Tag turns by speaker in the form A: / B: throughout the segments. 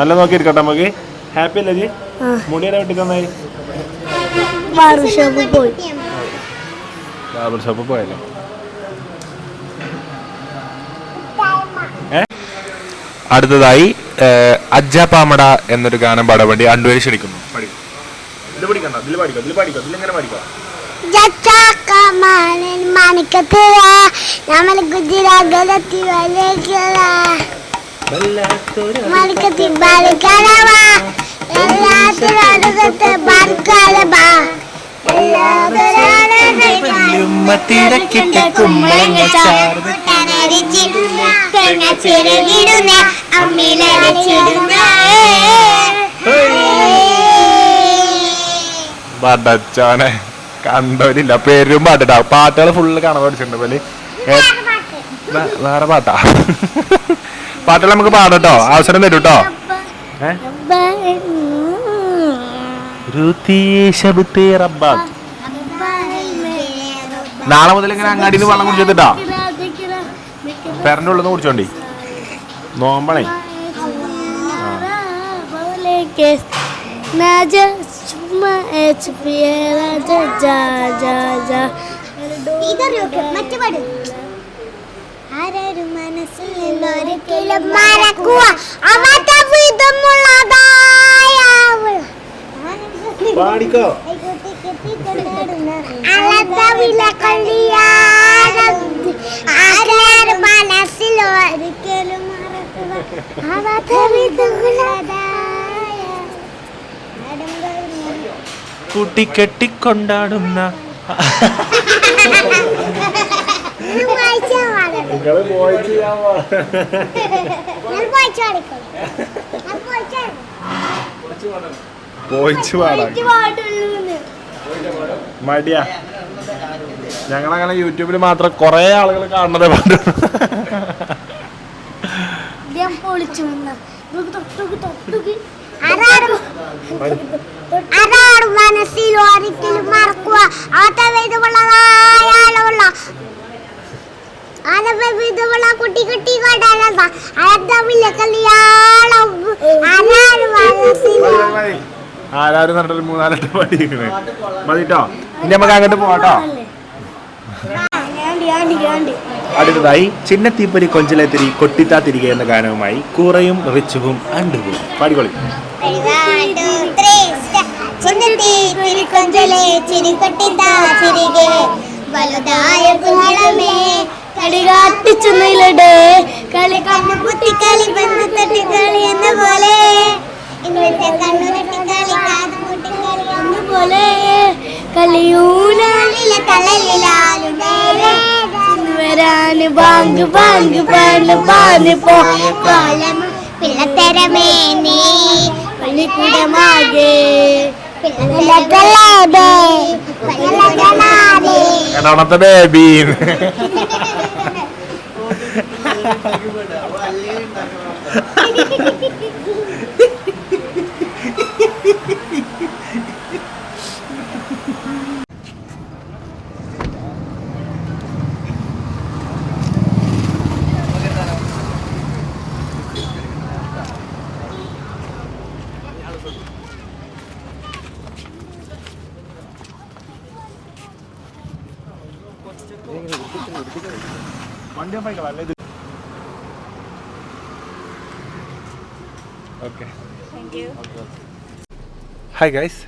A: നല്ല
B: നോക്കി നോക്കിയിരിക്കട്ടെ നമുക്ക്. ഹാപ്പി അല്ലേ ജി? മുടി വെട്ടി തന്നായി
A: ബാർബർ ഷോപ്പിൽ പോയി.
B: പോയല്ലോ? അടുത്തതായി അജ്ജാപ്പാമട എന്നൊരു ഗാനം പാടാൻ വേണ്ടി അണ്ടുപേര് ക്ഷണിക്കുന്നു പഠിക്കും. ഇതിൽ പഠിക്കണ്ട. ഇതിൽ പഠിക്കാം? ഇതിൽ പഠിക്കാം? ഇതിലിങ്ങനെ പഠിക്കാം?
A: നമ്മൾ ഗുജറാത്തി വലിയ മാണിക്കത്തി ബാലിക്കലവ എല്ലാത്തിനടുത്ത് ബാലിക്കലവ
B: പടച്ചോനെ കണ്ടവരില്ല. പേരും പാട്ടിട്ടാ. പാട്ടുകൾ ഫുള്ള് കാണാൻ പഠിച്ചിട്ടുണ്ട് വേറെ പാട്ടാ? പാട്ടുകൾ നമുക്ക് പാടട്ടോ. അവസരം തരും കേട്ടോ നാളെ മുതൽ ഇങ്ങനെ നിന്ന് വെള്ളം കുടിച്ചിട്ടാ പെരന്റെ നിന്ന് കുടിച്ചോണ്ടി. നോമ്പണേ.
A: ആരൊരു മനസ്സിൽ നിന്നൊരിക്കലും മറക്കുക. അവന്റെ വിധമുള്ളതായ.
B: പാടിക്കോ?
A: അളന്തവില കള്ളിയാരം ആരാരും മനസ്സിൽ ഒരിക്കലും മറക്കുക. അവന്റെ വിധമുള്ളതായ
B: കൂട്ടിക്കെട്ടിക്കൊണ്ടാടുന്ന
A: ഇത് വായിച്ചാ പാടണം.
B: നിങ്ങൾ പോയി ചെയ്യാൻ
A: ഞാൻ വായിച്ചു പാടിക്കോളാം. ഞാൻ വായിച്ചു പാടിക്കോളാം.
B: പോയിച്ച് പാടാം
A: വായിച്ചു കെട്ടിക്കൊണ്ടാടുന്ന.
B: മടിയാ. ഞങ്ങളങ്ങനെ യൂട്യൂബിൽ മാത്രം കുറെ ആളുകൾ കാണുന്നതേ പാട്ട്
A: ഞാൻ പൊളിച്ചു അതാണ് അതാണ് മനസ്സിൽ ഒരിക്കലും മറക്കുക. ആട്ടവിധമുള്ളതായാലുള്ള ആലവിധമുള്ള കുട്ടി കുട്ടി കൊണ്ടല്ല കല്യാണം. അതാണ് മനസ്സിൽ
B: ആരാരും നട്ടൊരു മൂന്നാലെട്ട് പഠിക്കണേ മതിട്ടോ? ഇനി നമുക്ക് അങ്ങോട്ട് പോവാട്ടോ അടുത്തതായി ചിന്നത്തീപ്പൊരി കൊട്ടിത്താ തിരികെ എന്ന ഗാനവുമായി കൂറയും റിച്ചുവും അണ്ടുവും പാടിക്കൊള്ളി
A: വലുതായ കുഞ്ഞിളമേ കളികാട്ടിച്ചു നിലടെ കളി കണ്ണു കുത്തി കളി ബന്ധു തട്ടി കളി എന്ന പോലെ ഇന്നത്തെ കണ്ണു തട്ടി കളി കാത് മുട്ടി കളി എന്ന പോലെ കളിയൂനാലിലെ തളലിലാലുണ്ടേ വരാന് ബാങ്ക് ബാങ്ക് പാണ്ട് പാന് പോ. കോലം പിള്ളത്തരമേ നീ. പള്ളിക്കൂടമാകെ പിള്ളകളാതെ പിള്ളകളാതെ
B: എടാണത്തെ ബേബി ഇത്? ഓക്കെ ഹായ് ഗൈസ്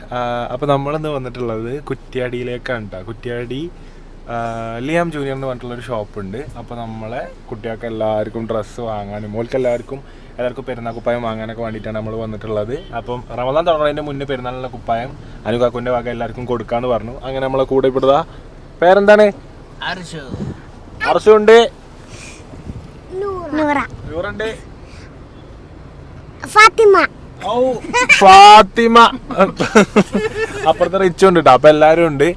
B: അപ്പോൾ നമ്മളിന്ന് വന്നിട്ടുള്ളത് കുറ്റ്യാടിയിലേക്കാണ് കേട്ടോ കുറ്റ്യാടി ലിയാം ജൂനിയർ എന്ന് പറഞ്ഞിട്ടുള്ള ഒരു ഷോപ്പുണ്ട്. അപ്പോൾ നമ്മളെ കുട്ടികൾക്ക് എല്ലാവർക്കും ഡ്രസ്സ് വാങ്ങാനും മോൾക്ക് എല്ലാവർക്കും എല്ലാവർക്കും പെരുന്നാൾ കുപ്പായം വാങ്ങാനൊക്കെ വേണ്ടിയിട്ടാണ് നമ്മൾ വന്നിട്ടുള്ളത്. അപ്പം റമദാൻ തുടങ്ങുന്നതിന്റെ മുന്നേ പെരുന്നാളിനുള്ള കുപ്പായം അനുകാക്കുന്റെ വക എല്ലാവർക്കും കൊടുക്കാന്ന് പറഞ്ഞു. അങ്ങനെ നമ്മളെ കൂടെ ഇപ്പെടുതാ പേരെന്താണ്? അർഷുണ്ട്
A: നൂറ.
B: നൂറുണ്ട്.
A: ഫാത്തിമ.
B: ഫാത്തിമ. അപ്പുറത്തെ റിച്ചുണ്ട് കേട്ടോ അപ്പൊ എല്ലാരും ഉണ്ട്.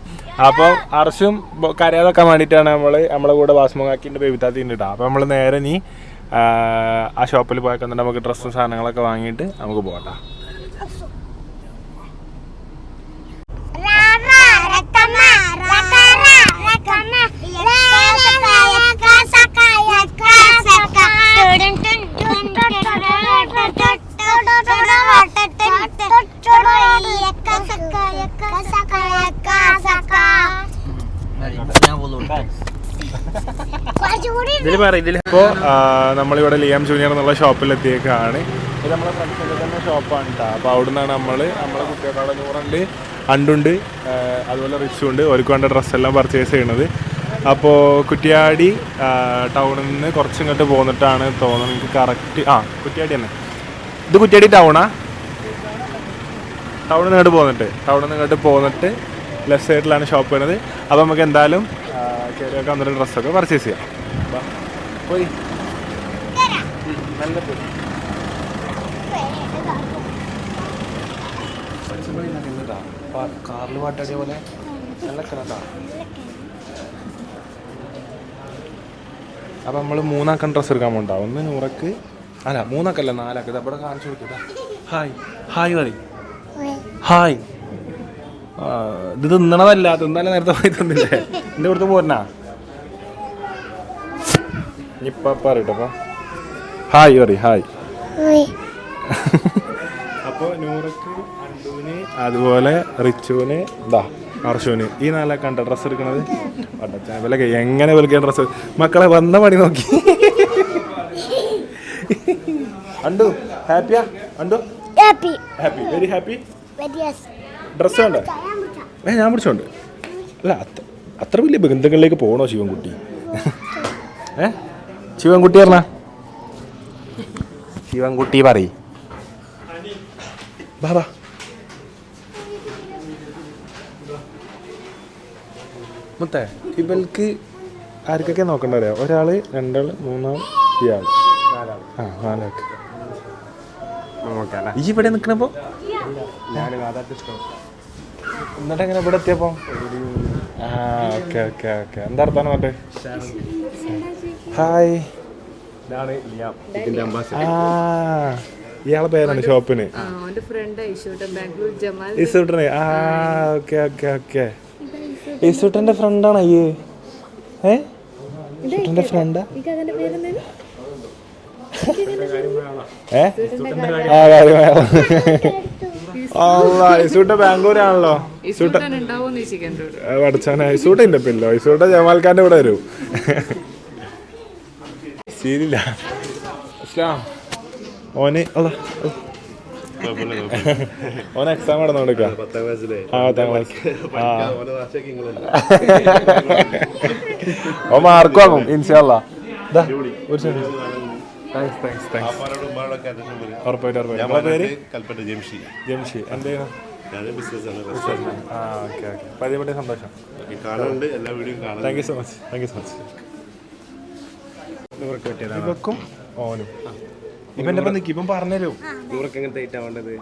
B: അപ്പൊ അർഷും കരയാതൊക്കെ വേണ്ടിട്ടാണ് നമ്മൾ നമ്മളെ കൂടെ വാസ്മകാക്കിന്റെ ബേബിത്താത്തിണ്ട് കേട്ടോ അപ്പൊ നമ്മൾ നേരെ നീ ആ, ഷോപ്പിൽ പോയൊക്കെ നമുക്ക് ഡ്രസ്സും സാധനങ്ങളൊക്കെ വാങ്ങിയിട്ട് നമുക്ക് പോകട്ടാ ഇതിൽ പറയും ഇതിൽ ഇപ്പോൾ നമ്മളിവിടെ ലിയാം ജൂനിയർ എന്നുള്ള ഷോപ്പിൽ എത്തിയേക്കാണ് ഇത് നമ്മളെ ഫ്രണ്ട്സിന്റെ തന്നെ ഷോപ്പാണ് കേട്ടോ അപ്പൊ അവിടെ നിന്നാണ് നമ്മൾ നമ്മളെ കുട്ടികളുടെ നൂറുണ്ട് അണ്ടുണ്ട് അതുപോലെ റിച്ചും റിച്ചുണ്ട് അവർക്ക് വേണ്ട ഡ്രസ്സെല്ലാം പർച്ചേസ് ചെയ്യണത്. അപ്പോൾ കുറ്റിയാടി ടൗണിൽ നിന്ന് കുറച്ചിങ്ങോട്ട് പോന്നിട്ടാണ് തോന്നുന്നത് എനിക്ക് കറക്റ്റ് ആ കുറ്റിയാടി തന്നെ. ഇത് കുറ്റിയാടി ടൗണാ? ടൗണിൽ നിന്ന് ഇങ്ങോട്ട് പോന്നിട്ട് ടൗണിൽ നിന്ന് ഇങ്ങോട്ട് പോന്നിട്ട് ലെഫ്റ്റ് സൈഡിലാണ് ഷോപ്പ് വരുന്നത്. അപ്പോൾ നമുക്ക് എന്തായാലും കയറിയൊക്കെ വന്നിട്ട് ഡ്രസ്സൊക്കെ പർച്ചേസ് ചെയ്യാം. പോയി. നല്ല പോയി. കാറിൽ പാട്ടടിയ പോലെ നല്ല കിണറ്റാ അപ്പം നമ്മൾ മൂന്നാക്കം ഡ്രസ്സ് എടുക്കാൻ പോകണ്ട ഒന്ന് നൂറക്ക് അല്ല മൂന്നാക്കല്ല നാലാക്ക് ഇത് ഇവിടെ കാണിച്ചു കൊടുക്കുക ഹായ്. ഹായ് പറയും. ഹായ്. ഇത് തിന്നണതല്ല തിന്നാലേ നേരത്തെ പോയി തിന്നില്ലേ? എന്റെ കൊടുത്ത് പോരണാ ഇപ്പൊ പറയട്ടോ ഹായ് പറ ഹായ്. അപ്പോൾ നൂറക്ക് അണ്ടുവിന് അതുപോലെ റിച്ചുവിന് ദാ അർഷുവിന്. ഈ നാലാക്കണ്ട കണ്ട ഡ്രസ്സ് എടുക്കണത്? വിലക്ക് എങ്ങനെ വിളിക്കാൻ ഡ്രസ്സ് മക്കളെ വന്ന പണി നോക്കി. Unto ഹാപ്പിയാ? Andu?
A: Happy
B: happy very happy dress വേണ്ടേ? ഏ ഞാൻ പിടിച്ചോണ്ട് അല്ല അത്ര അത്ര വലിയ ബന്ധങ്ങളിലേക്ക് പോകണോ ശിവൻകുട്ടി? ഏ? ശിവൻകുട്ടി പറഞ്ഞ? ശിവൻകുട്ടി പറയ്. ബാബാ മുത്തേ ഇവൾക്ക് ആർക്കൊക്കെ നോക്കണ്ട അറിയാം ഒരാൾ രണ്ടാൾ മൂന്നാൾ ഇയാൾ ആ ഈ ഇവിടെ നിൽക്കണപ്പോ എന്നിട്ട് എങ്ങനെ ഇവിടെ എത്തിയപ്പോ? ആ ഓക്കെ ഓക്കെ ഓക്കെ. എന്താ അർത്ഥാണ് മറ്റേ? ഹായ്. ആ ഇയാളെ പേരാണ് ഷോപ്പിന്.
C: ആ, അവന്റെ ഫ്രണ്ട് ഐശോട്ടൻ ബാംഗ്ലൂർ ജമാൽ.
B: ഇസൂട്ടന് ആ ഓക്കെ ഓക്കെ ഓക്കെ. ഇസൂട്ടന്റെ ഫ്രണ്ടാണ് അയ്യേ ഏ? ഇസൂട്ടന്റെ ഫ്രണ്ടാ ഏ? ആ ബാംഗ്ലൂരാണല്ലോ. പഠിച്ചാനെ? ഐസൂട്ട ഇന്റെ പില്ലോ. ഐസൂട്ട ജമാൽഖാന്റെ ഇവിടെ വരൂ. ശരിയില്ല ഇസ്ലാം. ഓന് ഓൻ എക്സാം നടന്നോണ്ടിക്ക ആ പത്താം ക്ലാസ്. ആ. ഓ മാർക്ക് വാങ്ങും ഇൻഷാല്ല ഒരു സെക്കൻഡ് താങ്ക്സ് താങ്ക്സ് താങ്ക്സ് ഉറപ്പായിട്ട്
D: കൽപ്പറ്റ ജംഷി.
B: ജംഷി. എന്ത് ചെയ്യണം
D: ഞാൻ ബിസിനസ്
B: ആ ഓക്കെ ഓക്കെ പരിചയപ്പെട്ട സന്തോഷം.
D: എല്ലാ
B: thank you so much thank you so much ഇവക്കും ഓനും. നിൽക്കും ഇപ്പം
E: എങ്ങനത്തെ ഐറ്റാ വേണ്ടത്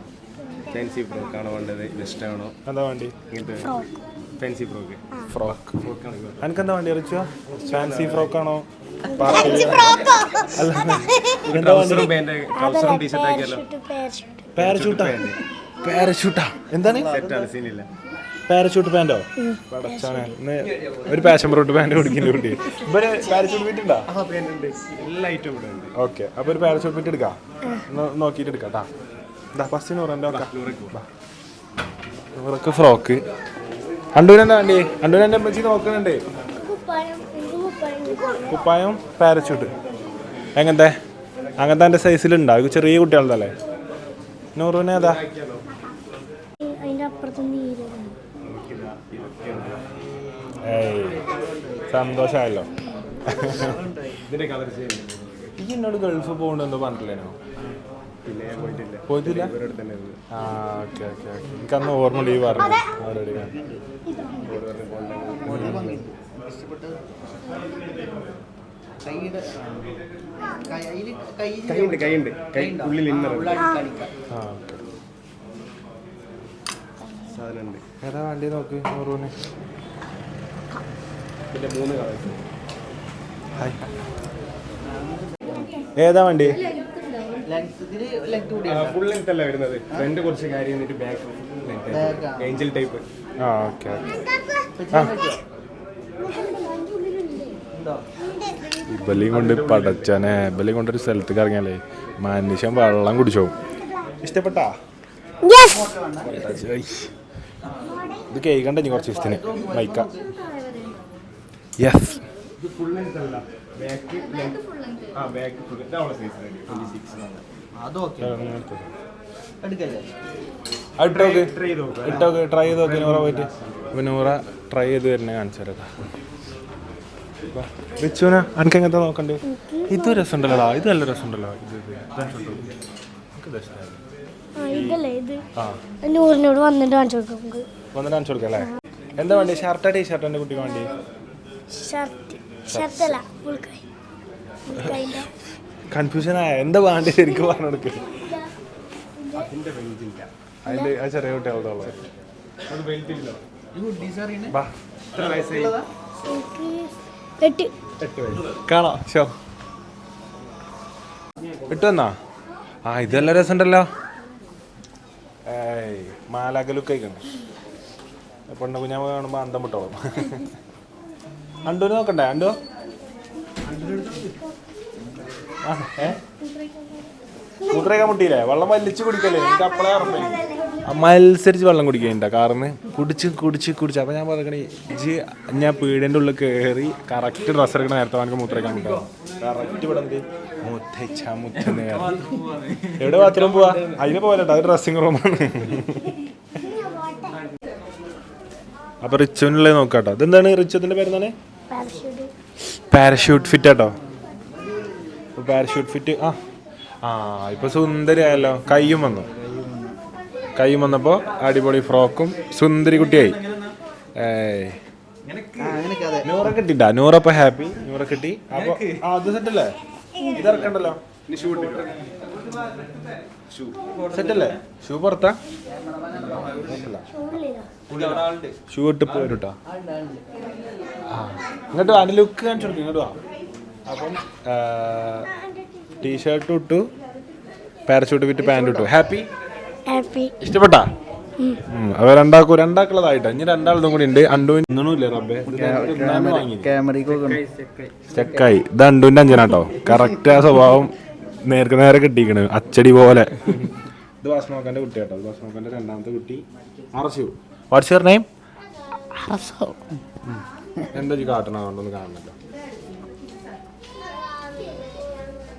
E: ഫാൻസി ഫ്രോക്ക് ആണോ വേണ്ടത്? വെസ്റ്റ് ആണോ?
B: എന്താ വേണ്ടി?
E: ഇങ്ങനത്തെ. ഫാൻസി ഫ്രോക്ക്
B: ഫ്രോക്ക് എനിക്ക് എന്താ വണ്ടി അറിയിച്ചോ? ഫാൻസി ഫ്രോക്ക് ആണോ? പാരഷൂട്ടാ പാരഷൂട്ടാ എന്താണ്?
E: സെറ്റാണ് സീനില്ല
B: പാരഷൂട്ട് പാന്റോ ഒരു പാഷൻ ഫ്രൂട്ട് പാന്റ് കുടിക്കുന്ന കുട്ടി? ഇവർ പാരഷൂട്ട് പീറ്റ് ഉണ്ടോ.
E: എല്ലാ ഐറ്റം ഇവിടെ ഉണ്ട്.
B: ഓക്കെ അപ്പൊ ഒരു പാരഷൂട്ട് പീറ്റ് എടുക്കാം. നോക്കിയിട്ട് എടുക്കാം കേട്ടാ ഫസ്റ്റ് നൂറ് നൂറക്ക് ഫ്രോക്ക് അണ്ടൂരെന്താ വേണ്ടി അണ്ടൂരെ എന്റെ അമ്മച്ചി നോക്കുന്നുണ്ട്? കുപ്പായം പാരച്ചൂട്ട് എങ്ങനത്തെ? അങ്ങനത്തെ എന്റെ സൈസിലുണ്ട് ഇത് ചെറിയ കുട്ടികളുടെ നൂറുവിനെ ഏയ് സന്തോഷമായല്ലോ
E: ഇതിന്റെ കളർ ചെയ്യുന്നു
B: ഈ എന്നോട് ഗൾഫ് പോകണ്ടെന്ന് പറഞ്ഞില്ലേനോ
E: പിന്നെ ഞാൻ പോയിട്ടില്ല.
B: പോയിട്ടില്ല?
E: ഇവരുടെ തന്നെ ഉള്ളത്.
B: ആ ഓക്കെ ഓക്കെ ഓക്കെ. എനിക്കന്ന് ഓർമ്മ ലീവ് പറഞ്ഞു അവരോട് ഞാൻ.
E: കൈയുണ്ട് കൈയുണ്ട്. കൈ ഉള്ളിൽ ഇന്നർ
B: ആ ഓക്കെ. ഏതാ വണ്ടി നോക്ക്
E: പിന്നെ മൂന്ന്
B: ഏതാ വണ്ടി?
E: ഫുൾ ലെങ്ത് അല്ല വരുന്നത്. ഫ്രണ്ട് കുറച്ച് കാര്യം ബാക്ക് ഏഞ്ചൽ ടൈപ്പ്
B: ആ. ഓക്കെ ഇബലിയും കൊണ്ട് പടച്ചനെ ഇബലിയും കൊണ്ടൊരു സ്ഥലത്തേക്ക് ഇറങ്ങിയാലേ മനുഷ്യൻ വെള്ളം കുടിച്ചോ? ഇഷ്ടപ്പെട്ടാ?
A: യെസ്
B: ഇത് കേൾക്കണ്ട ഇനി കുറച്ച് ദിവസത്തിന്? മൈക്ക. യെസ് ഫുൾ ലെങ്ത് അല്ല.
E: ബാക്ക് ആ back full double size ready twenty six
B: ഇട്ടോക്ക്
E: try ചെയ്ത് നോക്കുക
B: ഇട്ടോക്ക് ട്രൈ ചെയ്ത് നോക്കി നൂറ പോയിട്ട് അപ്പൊ നൂറ ട്രൈ ചെയ്ത് തന്നെ കാണിച്ചു തരാം റിച്ചുന അനക്ക് എങ്ങനത്തെ നോക്കണ്ടേ? ഇത് രസമുണ്ടല്ലോ ഇത് നല്ല രസമുണ്ടല്ലോ.
A: നൂറിനോട് വന്നിട്ട് കാണിച്ചു കൊടുക്കും നമുക്ക്.
B: വന്നിട്ട് കാണിച്ചു കൊടുക്കാം അല്ലേ? എന്താ വേണ്ടി? ഷർട്ടാ ടീ കുട്ടിക്ക് വേണ്ടി?
A: ഷർട്ട്. ഷർട്ടല്ല ഫുൾ കൈ
B: കൺഫ്യൂഷൻ ആയ എന്താ വേണ്ടി ശരിക്കും പറഞ്ഞു കൊടുക്കുക
E: അതിന്റെ
B: ആ ചെറിയ കുട്ടികളുടെ കാണാം? ഷോ ഇട്ടുവന്നാ? ആ ഇതെല്ലാം രസമുണ്ടല്ലോ. ഏയ് മാലാക ലുക്ക് കഴിക്കണം പെണ്ണ കുഞ്ഞാമ കാണുമ്പോ അന്തം വിട്ടോളും അണ്ടുവിന് നോക്കണ്ടേ? അണ്ടു? മൂത്രയൊക്കെ മുട്ടിയില്ലേ? വെള്ളം വലിച്ചു കുടിക്കല്ലേ? എനിക്ക് അപ്പളേ ഉറപ്പേ മത്സരിച്ച് വെള്ളം കുടിക്കണ്ട. കാറിന് കുടിച്ച് കുടിച്ച് കുടിച്ച്. അപ്പൊ ഞാൻ പറയണേ ഇജ് ഞാൻ പീടിന്റെ ഉള്ളിൽ കയറി കറക്റ്റ് ഡ്രസ് എടുക്കണ നേരത്തെ അവനക്ക് മൂത്രയ്ക്കാൻ കിട്ടും കറക്റ്റ് ഇവിടെ എന്ത്? മുത്തച്ഛ മുത്ത എവിടെ ബാത്റൂം പോവാ? അതിന് പോകലട്ടോ അത് ഡ്രസ്സിങ് റൂമാണ് അപ്പൊ റിച്ചുവിനുള്ളത് നോക്കാട്ടോ. ഇതെന്താണ് പേര് പേരെന്താണ്?
A: പാരഷൂട്ട്
B: ഫിറ്റ് ആട്ടോ പാരഷൂട്ട് ഫിറ്റ് ആ. ആ ഇപ്പൊ സുന്ദരിയായല്ലോ. കയ്യും വന്നു. കയ്യും വന്നപ്പോ അടിപൊളി ഫ്രോക്കും സുന്ദരി കുട്ടിയായി ഏയ്. നൂറ കിട്ടിട്ടാ നൂറപ്പൊ ഹാപ്പി. നൂറ കിട്ടി. അപ്പൊ അത് സെറ്റ് അല്ലേ ഇതിറക്കണ്ടല്ലോ സെറ്റ് അല്ലേ ഷൂ പുറത്താ? ഷൂ ഇട്ട് പോയിട്ടാ ഇങ്ങോട്ട് വാ ലുക്ക് കാണിച്ചു കൊടുക്കും ഇങ്ങോട്ട് വാ. അപ്പം ടീഷർട്ട് ഇട്ടു പാരഷൂട്ട് വിറ്റ് പാന്റ് ഇട്ടു. ഹാപ്പി
A: ഹാപ്പി
B: ഇഷ്ടപ്പെട്ടാ? അവ രണ്ടാക്കും രണ്ടാക്കുള്ളതായിട്ട് ഇനി രണ്ടാളതും കൂടി ഉണ്ട്. അണ്ടുവിന് ഇന്നൊന്നുമില്ല റബ്ബേ? ചെക്കായി ഇത് അണ്ടുവിന്റെ അഞ്ചനാട്ടോ കറക്റ്റ് ആ സ്വഭാവം നേർക്ക് നേരെ കിട്ടിക്കണ് അച്ചടി പോലെ. ഇത് വാസ്മോക്കാന്റെ കുട്ടിയാട്ടോ. വാസ്മോക്കന്റെ രണ്ടാമത്തെ കുട്ടി. അറസു വാട്സ് യുവർ നെയിം എന്താ ഈ കാട്ടണ കൊണ്ടൊന്നും കാണുന്നില്ല.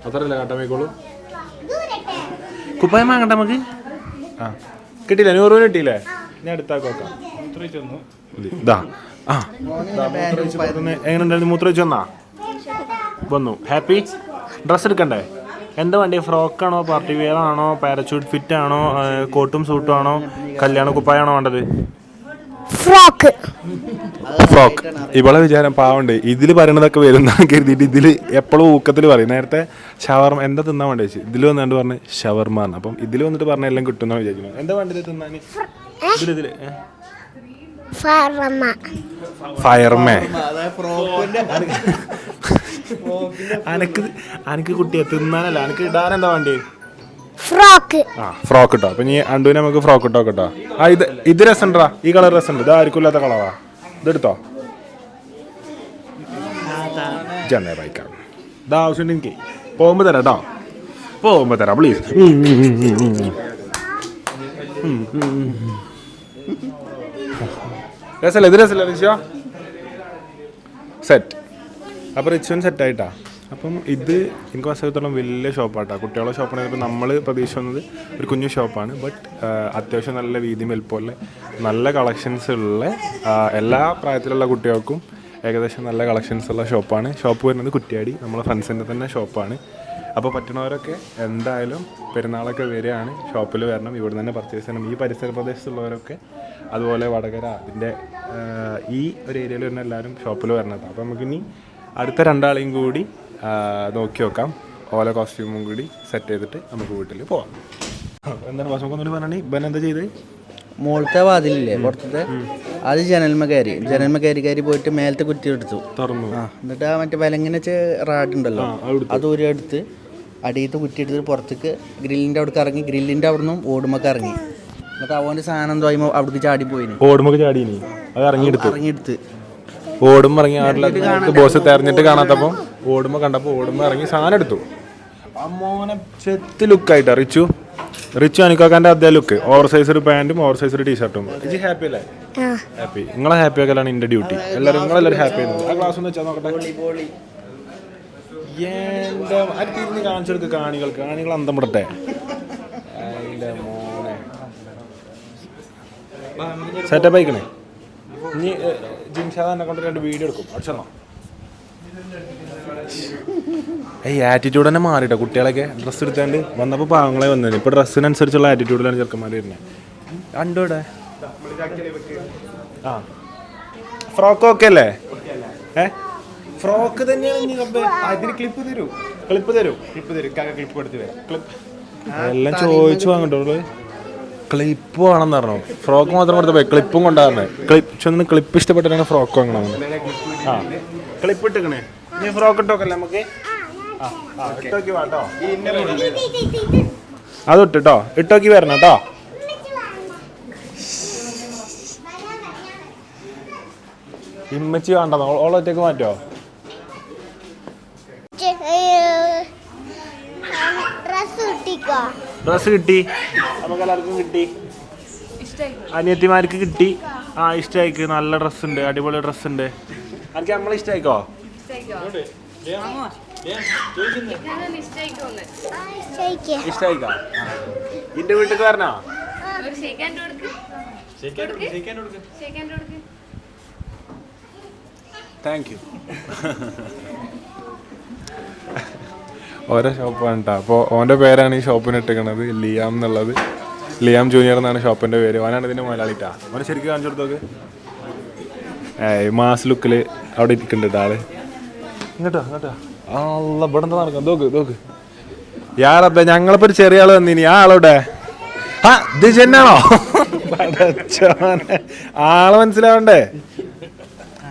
B: അത്രല്ലേ കാട്ടാമേക്കോളൂ? കുപ്പായം വാങ്ങണ്ട നമുക്ക്? ആ. കിട്ടിയില്ല? നൂറ് രൂപ കിട്ടിയില്ലേ? ഞാൻ മതി. ഇതാ ആ. എങ്ങനെയുണ്ടായിരുന്നു മൂത്രമൊഴിച്ച് വന്നാ വന്നു. ഹാപ്പി ഡ്രസ്സ് എടുക്കണ്ടേ? എന്താ വേണ്ടി ഫ്രോക്കാണോ പാർട്ടി വെയർ ആണോ? പാരച്യൂട്ട് ഫിറ്റ് ആണോ? കോട്ടും സൂട്ടും ആണോ? കല്യാണ കുപ്പായാണോ വേണ്ടത്?
A: ഫ്രോക്ക്.
B: ഫ്രോക്ക്. ഇവളെ വിചാരം പാവണ്ട്. ഇതിൽ പറയണതൊക്കെ വരുന്ന കരുതിയിട്ട് ഇതിൽ എപ്പോഴും ഊക്കത്തിൽ പറയും. നേരത്തെ ഷവർമ എന്താ തിന്നാൻ വേണ്ടി വെച്ചു ഇതിൽ വന്നിട്ട് പറഞ്ഞ് ഷവർമ എന്ന് അപ്പം ഇതിൽ വന്നിട്ട് പറഞ്ഞ എല്ലാം കിട്ടുന്ന വിചാരിക്കുന്നു എന്താ വേണ്ടത് തിന്നാൻ
A: ഫറമ്മ.
B: ഫയർമേ. അനക്ക് അനക്ക് കുട്ടിയെ? തിന്നാനല്ല. അനക്ക് ഇടാൻ എന്താ വേണ്ടി?
A: ഫ്രോക്ക്
B: ആ ഫ്രോക്ക് ഇട്ടോ. അപ്പൊ നീ അണ്ടുവിന് നമുക്ക് ഫ്രോക്ക് ഇട്ടോ കേട്ടോ ആ ഇത് ഇത് രസണ്ടാ ഈ കളർ രസമുണ്ട് ഇത് ആർക്കും ഇല്ലാത്ത കളറാ ഇതെടുത്തോ ജന്നെ വായിക്കാം ഇത് ആവശ്യമുണ്ട് എനിക്ക് പോകുമ്പോ തരാം കേട്ടോ പോകുമ്പോ തരാം പ്ലീസ് രസല്ലേ? ഇത് റിച്ചോ സെറ്റ് അപ്പോൾ റിച്ചുവൻ സെറ്റായിട്ടാ അപ്പം ഇത് എനിക്ക് മനസ്സിലത്തോളം വലിയ ഷോപ്പാട്ടോ. കുട്ടികളുടെ ഷോപ്പാണ് ഇപ്പോൾ നമ്മൾ പ്രതീക്ഷ വന്നത് ഒരു കുഞ്ഞു ഷോപ്പാണ് ബട്ട് അത്യാവശ്യം നല്ല രീതി വലിപ്പമുള്ള നല്ല കളക്ഷൻസ് ഉള്ള എല്ലാ പ്രായത്തിലുള്ള കുട്ടികൾക്കും ഏകദേശം നല്ല കളക്ഷൻസ് ഉള്ള ഷോപ്പാണ് ഷോപ്പ് വരുന്നത് കുറ്റിയാടി നമ്മളെ ഫ്രണ്ട്സിന്റെ തന്നെ ഷോപ്പാണ് അപ്പോൾ പറ്റുന്നവരൊക്കെ എന്തായാലും പെരുന്നാളൊക്കെ വരികയാണ്. ഷോപ്പിൽ വരണം ഇവിടെ തന്നെ പർച്ചേസ് ചെയ്യണം. ഈ പരിസര പ്രദേശത്തുള്ളവരൊക്കെ അതുപോലെ വടകര അതിന്റെ ഈ ഒരു ഏരിയയിൽ വരുന്ന എല്ലാവരും ഷോപ്പിൽ വരണം അപ്പോൾ നമുക്കിനി അടുത്ത രണ്ടാളെയും കൂടി നോക്കി നോക്കാം. ഓല കോസ്റ്റ്യൂമും കൂടി സെറ്റ് ചെയ്തിട്ട് നമുക്ക് വീട്ടിൽ പോവാം. എന്താണ് ഒന്നുകൂടി പറഞ്ഞാൽ ഇവൻ എന്താ ചെയ്ത്?
F: മുകളത്തെ വാതിലില്ലേ പുറത്തത്തെ? അത് ജനൽമ കയറി. ജനൽമ കയറി കയറി പോയിട്ട് മേലത്തെ കുറ്റി എടുത്തു.
B: തുറന്നു.
F: എന്നിട്ട് ആ മറ്റേ വിലങ്ങനെ റാഡ് ഉണ്ടല്ലോ? അത് ഒരു എടുത്ത് അടിയത്തെ കുറ്റി എടുത്തിട്ട് പുറത്തേക്ക് ഗ്രില്ലിന്റെ അവിടെ ഇറങ്ങി. ഗ്രില്ലിന്റെ അവിടെ നിന്നും ഓടുമൊക്കെ ഇറങ്ങി. എന്നിട്ട് അവന്റെ സാധനം തോയുമ്പോൾ അവിടേക്ക് ചാടി പോയിന്.
B: ഓടുമ്പോൾ ചാടിയിനി അത് ഇറങ്ങിയെടുത്തു.
F: ഇറങ്ങിയെടുത്ത്.
B: ഓടും ഇറങ്ങി ബോസ് തെരഞ്ഞിട്ട് കാണാത്തപ്പോൾ ഓടുമ്പോൾ കണ്ടപ്പോൾ ഓടുമ്പോൾ ഇറങ്ങി സാധനം എടുത്തു. അമ്മോനെ ചെത്ത് ലുക്കായിട്ടാ റിച്ചു. റിച്ചു അനുക്കാക്കാന്റെ അതേ ലുക്ക്. ഓവർ സൈസ് ഒരു പാന്റും ഓവർ സൈസ് ഒരു ടീഷർട്ടും. ഇജ് ഹാപ്പി അല്ലേ? ഹാപ്പി. നിങ്ങളെ ഹാപ്പി ആക്കലാണ് എന്റെ ഡ്യൂട്ടി. എല്ലാവരും നിങ്ങളെല്ലാവരും ഹാപ്പി ആയിരുന്നു. ആ ക്ലാസ് ഒന്ന് വെച്ചാൽ നോക്കട്ടെ. എന്റെ അത് തിരിഞ്ഞ് കാണിച്ചു കൊടുക്കുക കാണികൾ കാണികൾ അന്തം പെടട്ടെ മോനെ. സെറ്റപ്പ് ആയിക്കണേ. ഇനി ജിംഷാദ് എന്നെ കൊണ്ട് രണ്ട് വീഡിയോ എടുക്കും. അടിച്ചോ ഏയ് ആറ്റിറ്റ്യൂഡ് തന്നെ മാറിട്ടോ കുട്ടികളൊക്കെ. ഡ്രസ്സ് എടുത്താണ്ട് വന്നപ്പോൾ പാവങ്ങളെ വന്നത് ഇപ്പോൾ ഡ്രസ്സിനനുസരിച്ചുള്ള ആറ്റിറ്റ്യൂഡിലാണ് ചെറുക്കന്മാർ വരുന്നത് കണ്ടോടെ ആ. ഫ്രോക്ക് ഓക്കെ അല്ലേ? ഏ? ഫ്രോക്ക് തന്നെയാണ്.
E: അതിന് ക്ലിപ്പ് തരൂ.
B: ക്ലിപ്പ് തരൂ.
E: ക്ലിപ്പ് തരും. ക്ലിപ്പ് എടുത്ത് തരാം.
B: ക്ലിപ്പ് എല്ലാം ചോദിച്ചു വാങ്ങട്ടോ ക്ലിപ്പ് വേണമെന്ന് പറഞ്ഞു. ഫ്രോക്ക് മാത്രം കൊടുത്തപ്പോ ക്ലിപ്പും കൊണ്ടാണ് ക്ലിപ്പ് ക്ലിപ്പ് ഇഷ്ടപ്പെട്ടിട്ടാണ് ഫ്രോക്ക് വാങ്ങണം ആ. ക്ലിപ്പ് ഇട്ടിക്കണേ. ഇനി ഫ്രോക്ക് ഇട്ടോക്കല്ലേ നമുക്ക്? ഇട്ടോക്കി വാട്ടോ അത് ഇട്ടിട്ടോ ഇട്ടോക്കി വരണം കേട്ടോ ഇമ്മച്ചി വേണ്ടോ ഓളൊറ്റക്ക് മാറ്റോ?
A: ഡ്രസ്
B: കിട്ടി. നമുക്ക് എല്ലാവർക്കും കിട്ടി. അനിയത്തിമാർക്ക് കിട്ടി. ആ ഇഷ്ടമായിക്ക് നല്ല ഡ്രസ് ഉണ്ട്. അടിപൊളി ഡ്രസ് ഉണ്ട്. എനിക്ക് നമ്മളെ ഇഷ്ടമായിക്കോ ഇഷ്ടമായിക്കാ ഇന്റെ വീട്ടിൽ വരണോ താങ്ക് യു ഓരോ ഷോപ്പാണ് കേട്ടോ അപ്പോൾ ഓന്റെ പേരാണ് ഈ ഷോപ്പിന് ഇട്ടിക്കണത് ലിയാം എന്നുള്ളത്. ലിയാം ജൂനിയർ എന്നാണ് ഷോപ്പിന്റെ പേര്. ഓനാണ് ഇതിന്റെ മുതലാളിട്ടാ ഓനെ ശരിക്കും കാണിച്ചു കൊടുത്തോക്ക്. മാസ് ലുക്കിൽ അവിടെ ഇരിക്കുന്നുണ്ട് ആൾ. ഇങ്ങോട്ടോ ഇങ്ങോട്ടോ അല്ല ഇവിടെ എന്താ നടക്കാം നോക്ക് നോക്ക് യാറപ്പ ഞങ്ങളിപ്പോ ഒരു ചെറിയ ആൾ വന്നിനി. ആ ആളോടെ ആ ഇത് ചെന്നാണോ ആൾ മനസ്സിലാവണ്ടേ?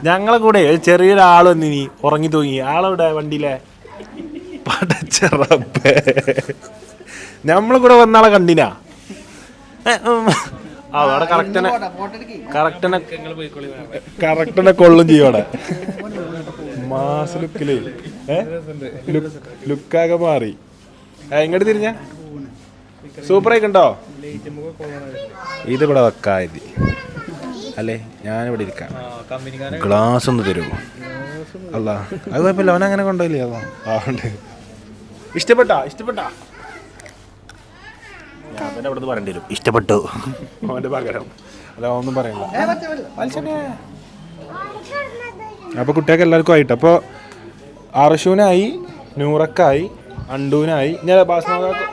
B: ഞങ്ങളെ കൂടെ ഒരു ആൾ വന്നിനി ഉറങ്ങി തൂങ്ങി. ആളവിടെ വണ്ടിയിലെ? പടച്ചറപ്പേ നമ്മളെ കൂടെ വന്നാളെ കണ്ടിനാ? അവിടെ കറക്റ്റനെ കറക്റ്റനെ കറക്റ്റനെ കൊള്ളും ചെയ്യും അവിടെ. മാസ് ലുക്കിൽ. ലുക്കാകെ മാറി. എങ്ങോട്ട് ഇങ്ങോട്ട് തിരിഞ്ഞ. സൂപ്പർ ആയിക്കണ്ടോ ഇത്. ഇവിടെ വെക്കാതി അല്ലേ ഞാനിവിടെ ഇരിക്കാം. ഗ്ലാസ് ഒന്ന് തരുമോ അല്ല അത് കുഴപ്പമില്ല. അവൻ അങ്ങനെ കൊണ്ടുപോയില്ലേ? അതോ. ആ ഉണ്ട്. ഇഷ്ടപ്പെട്ടാ ഇഷ്ടപ്പെട്ടാ. ഞാൻ തന്നെ ഇവിടെ പറയേണ്ടി വരും. ഇഷ്ടപ്പെട്ടു. അവന്റെ പകരം. അല്ല ഒന്നും പറയണ്ട. അപ്പൊ കുട്ടികൾക്ക് എല്ലാവർക്കും ആയിട്ട്. അപ്പോൾ അർഷുവിനായി നൂറക്കായി അണ്ടുവിനായി ഞാൻ ബാസ്മോക്ക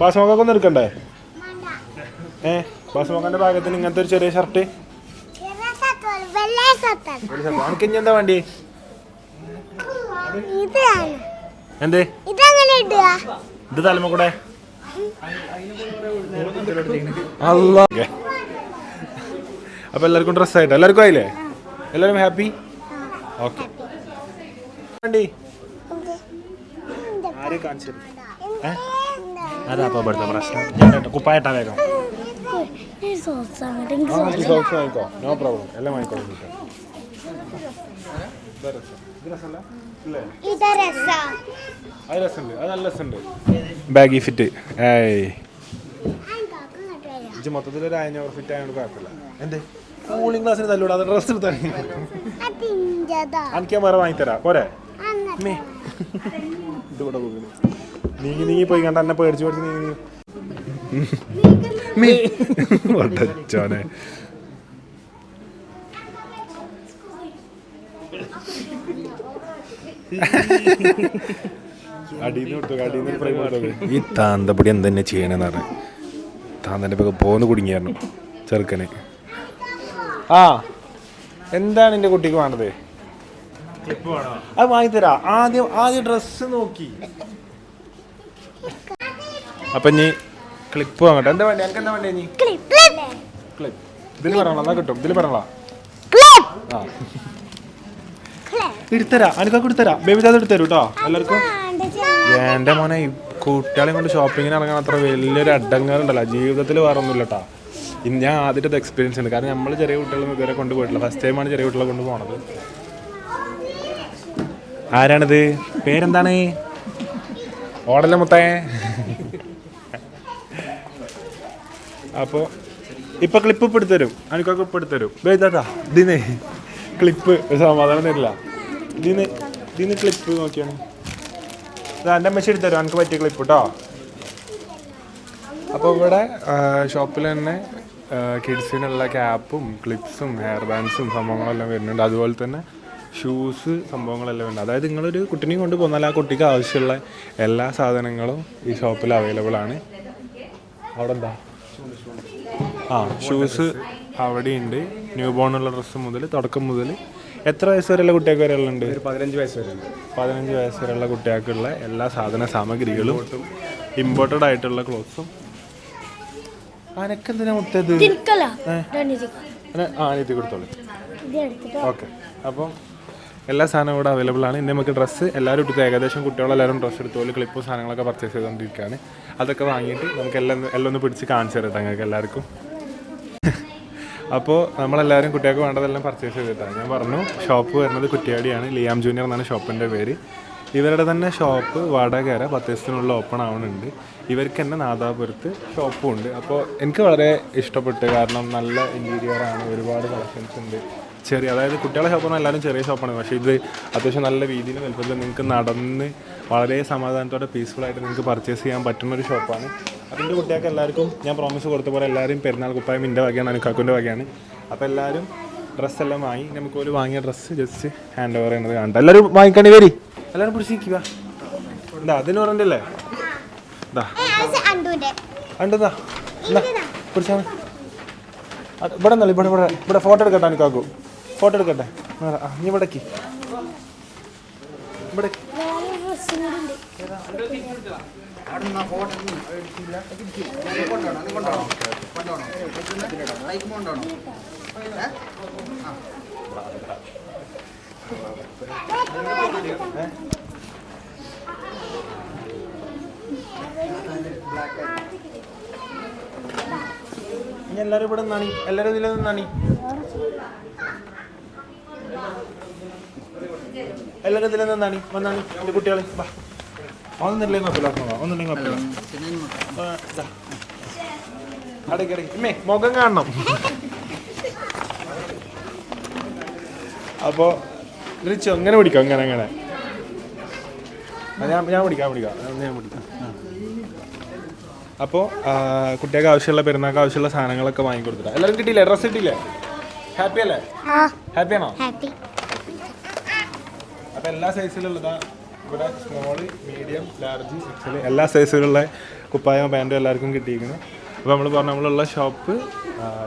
B: ബാസ്മോക്കൊന്നും എടുക്കണ്ടേ? ഏ ബാസ്മോക്കാന്റെ ഭാഗത്തിന് ഇങ്ങനത്തെ ഒരു ചെറിയ ഷർട്ട്. എനിക്ക് ഇനി എന്താ വേണ്ടി? എന്തേ? ഇത് തലമ അപ്പൊ എല്ലാവർക്കും ഡ്രസ് ആയിട്ട്. എല്ലാവർക്കും ആയില്ലേ? എല്ലാവരും ഹാപ്പി ഓക്കെ. ആരെ അതാ അപ്പൊ ഇവിടുത്തെ പ്രശ്നം. ഞാൻ കുപ്പായിട്ടാ വേഗം. നോ പ്രോബ്ലം എല്ലാം ബാഗി ഫിറ്റ് ഏയ്. മൊത്തത്തിൽ ഒരു അഞ്ഞൂറ് ഫിറ്റ് ആയതുകൊണ്ട് കുഴപ്പമില്ല. എന്തേ? കൂളിംഗ് ക്ലാസ്സിന് തല്ലൂടാ അത് എടുത്താൽ
A: അതിന്റെതാ.
B: എനിക്ക് വേറെ വാങ്ങിത്തരാം പോരെ. പോകുന്നു നീങ്ങി നീങ്ങി പോയി കണ്ട എന്നെ പേടിച്ച് പേടിച്ച് നീങ്ങി ഈ താന്തപ്പൊടി എന്തെന്നെ പറഞ്ഞു താന്തന്റെ ഒക്കെ പോന്ന് കുടുങ്ങിയായിരുന്നു ചെറുക്കന്. ആ. എന്താണ് എന്റെ കുട്ടിക്ക് വേണ്ടത്? അത് വാങ്ങിത്തരാ. ആദ്യം ആദ്യം ഡ്രസ്സ് നോക്കി. അപ്പൊ നീ ക്ലിപ്പ് വാങ്ങട്ടെ. എന്താ വേണ്ടി? എനിക്ക് എന്താ വേണ്ടി നീ
A: ക്ലിപ്പ്
B: ക്ലിപ്പ് ഇതിൽ പറയണോ? എന്നാ കിട്ടും. ഇതിൽ പറയണോ? ആ. എടുത്തരാ. അനക്കൊക്കെ എടുത്തരാ. ബേബി എടുത്തരും കേട്ടോ എല്ലാവർക്കും. എന്റെ മോനെ ഈ കുട്ടികളെ കൊണ്ട് ഷോപ്പിങ്ങിന് ഇറങ്ങാൻ അത്ര വലിയൊരു അഡങ്ങാറുണ്ടല്ലോ ജീവിതത്തിൽ വേറെ ഒന്നുമില്ല കേട്ടോ ഞാൻ ആദ്യത്തെ എക്സ്പീരിയൻസ് ഉണ്ട് കാരണം നമ്മൾ ചെറിയ കുട്ടികളെ ഇതുവരെ കൊണ്ടുപോയിട്ടില്ല. ഫസ്റ്റ് ടൈമാണ് ചെറിയ കുട്ടികളെ കൊണ്ടുപോകണത് ആരാണിത്? പേരെന്താണ്? ഓടല്ലേ മുത്തേ? അപ്പോൾ ഇപ്പൊ ക്ലിപ്പ് ഇപ്പൊ എടുത്തരും എനിക്കൊക്കെ ക്ലിപ്പ് എടുത്തരും വേദാ ഇതിന് ക്ലിപ്പ് സമാധാനം തരില്ല. ഇതിന് ഇതിന് ക്ലിപ്പ് നോക്കിയാണ്. എന്റെ മെഷീൻ എടുത്തരും തരും എനിക്ക് പറ്റിയ ക്ലിപ്പ് കേട്ടോ അപ്പോൾ ഇവിടെ ഷോപ്പിൽ തന്നെ കിഡ്സിനുള്ള ക്യാപ്പും ക്ലിപ്സും ഹെയർ ബാൻഡ്സും സംഭവങ്ങളെല്ലാം വരുന്നുണ്ട്. അതുപോലെ തന്നെ ഷൂസ് സംഭവങ്ങളെല്ലാം വരുന്നുണ്ട്. അതായത് നിങ്ങളൊരു കുട്ടിനെയും കൊണ്ട് പോന്നാൽ ആ കുട്ടിക്ക് ആവശ്യമുള്ള എല്ലാ സാധനങ്ങളും ഈ ഷോപ്പിൽ അവൈലബിൾ ആണ്. അവിടെ എന്താ ആ ഷൂസ് അവിടെയുണ്ട്. ന്യൂ ബോണുള്ള ഡ്രസ്സ് മുതൽ തുടക്കം മുതൽ എത്ര വയസ്സ് വരെയുള്ള കുട്ടികൾക്ക് വരെയുള്ള ഉണ്ട്?
E: പതിനഞ്ച് വയസ്സ് വരെ
B: പതിനഞ്ച് വയസ്സ് വരെയുള്ള കുട്ടികൾക്കുള്ള എല്ലാ സാധന സാമഗ്രികളും ഇമ്പോർട്ടഡ് ആയിട്ടുള്ള ക്ലോത്ത്സും മുത്തത് ആ കൊടുത്തോളൂ. ഓക്കെ. അപ്പം എല്ലാ സാധനവും ഇവിടെ അവൈലബിൾ ആണ്. ഇന്ന് നമുക്ക് ഡ്രസ്സ് എല്ലാവരും ഇട്ടു ഏകദേശം കുട്ടികളെല്ലാവരും ഡ്രസ്സ് എടുത്തോളൂ ക്ലിപ്പും സാധനങ്ങളൊക്കെ പർച്ചേസ് ചെയ്തുകൊണ്ടിരിക്കുകയാണ് അതൊക്കെ വാങ്ങിയിട്ട് നമുക്ക് എല്ലാം എല്ലാം ഒന്ന് പിടിച്ച് കാണിച്ചു തരട്ടെ ഞങ്ങൾക്ക് എല്ലാവർക്കും. അപ്പോൾ നമ്മളെല്ലാവരും കുട്ടികൾക്ക് വേണ്ടതെല്ലാം പർച്ചേസ് ചെയ്തിട്ടാണ്. ഞാൻ പറഞ്ഞു ഷോപ്പ് വരുന്നത് കുറ്റിയാടിയാണ്. ലിയാം ജൂനിയർ എന്നാണ് ഷോപ്പിന്റെ പേര്. ഇവരുടെ തന്നെ ഷോപ്പ് വടകര ദിവസത്തിനുള്ള ഓപ്പൺ ആവുന്നുണ്ട് ഇവർക്ക് തന്നെ നാദാപുരത്ത് ഷോപ്പും ഉണ്ട്. അപ്പോൾ എനിക്ക് വളരെ ഇഷ്ടപ്പെട്ടു കാരണം നല്ല ഇന്റീരിയറാണ് ഒരുപാട് കളക്ഷൻസ് ഉണ്ട്. ചെറിയ അതായത് കുട്ടികളെ ഷോപ്പാണ് എല്ലാവരും ചെറിയ ഷോപ്പാണ് പക്ഷേ ഇത് അത്യാവശ്യം നല്ല രീതിയിൽ വലുപ്പത്തിൽ നിങ്ങൾക്ക് നടന്ന് വളരെ സമാധാനത്തോടെ പീസ്ഫുള്ളായിട്ട് നിങ്ങൾക്ക് പർച്ചേസ് ചെയ്യാൻ പറ്റുന്ന ഒരു ഷോപ്പാണ് അതിന്റെ കുട്ടികൾക്ക് എല്ലാവർക്കും ഞാൻ പ്രോമിസ് കൊടുത്ത പോലെ എല്ലാവരും പെരുന്നാൾ കുപ്പായം എന്റെ വകയാണ് അനുക്കാക്കുന്റെ വകയാണ്. അപ്പോൾ എല്ലാവരും ഡ്രസ്സെല്ലാം വാങ്ങി നമുക്ക് ഒരു വാങ്ങിയ ഡ്രസ്സ് ജസ്റ്റ് ഹാൻഡ് ഓവർ ചെയ്യുന്നത് കാണണ്ട എല്ലാവരും വാങ്ങിക്കണേ വരി. എല്ലാവരും പിടിച്ചിരിക്കുക എന്താ അതിന് പറഞ്ഞല്ലേ എന്താ ഇവിടെ നിന്നല്ല ഇവിടെ ഇവിടെ. ഇവിടെ ഫോട്ടോ എടുക്കട്ടെ അനുക്കാക്കു ഫോട്ടോ എടുക്കട്ടെ. നീ ഇവിടേക്ക്. ഇവിടെ ഇനി എല്ലാവരും ഇവിടെ നന്ദി എല്ലാവരും ഇതിൽ നന്ദി എല്ലാവരും ഇതിൽ നിന്നാണി. വന്നാണി. എന്റെ കുട്ടികളെ. വാ. ഒന്നില്ലെങ്കിൽ കുഴപ്പമില്ല. വാ ഒന്നുമില്ലെങ്കിൽ കുഴപ്പമില്ല. അടയ്ക്ക് അടയ്ക്ക് ഇമ്മേ മുഖം കാണണം. അപ്പോൾ റിച്ചു അങ്ങനെ പിടിക്കാം അങ്ങനെ അങ്ങനെ ഞാൻ ഞാൻ പിടിക്കാം പിടിക്കാം. ഞാൻ പിടിക്കാം. അപ്പോൾ കുട്ടികൾക്ക് ആവശ്യമുള്ള പെരുന്നാൾക്ക് ആവശ്യമുള്ള സാധനങ്ങളൊക്കെ വാങ്ങിക്കൊടുത്തിട്ടാ എല്ലാവരും കിട്ടിയില്ലേ? ഡ്രസ്സ് കിട്ടിയില്ലേ? ഹാപ്പി അല്ലേ? ഹാപ്പി ആണോ? അപ്പോൾ എല്ലാ സൈസിലുള്ളതാ ഇവിടെ സ്മോൾ മീഡിയം ലാർജ് എക്സൽ എല്ലാ സൈസിലുള്ള കുപ്പായം പാന്റും എല്ലാവർക്കും കിട്ടിയിരിക്കുന്നു. അപ്പോൾ നമ്മൾ പറഞ്ഞ നമ്മളുള്ള ഷോപ്പ്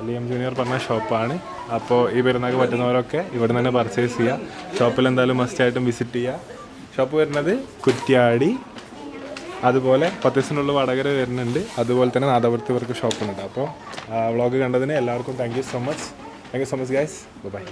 B: ലിയം ജൂനിയർ പറഞ്ഞ ഷോപ്പാണ് അപ്പോൾ ഈ പെരുന്നാൾക്ക് പറ്റുന്നവരൊക്കെ ഇവിടെ തന്നെ പർച്ചേസ് ചെയ്യുക ഷോപ്പിൽ എന്തായാലും മസ്റ്റായിട്ടും വിസിറ്റ് ചെയ്യുക ഷോപ്പ് വരുന്നത് കുറ്റ്യാടി. അതുപോലെ പത്ത് വടകര വരുന്നുണ്ട്. അതുപോലെ തന്നെ നാദാപുരത്ത് ഇവർക്ക് ഷോപ്പുണ്ട് അപ്പോൾ വ്ളോഗ് കണ്ടതിന് എല്ലാവർക്കും thank you so much thank you so much guys bye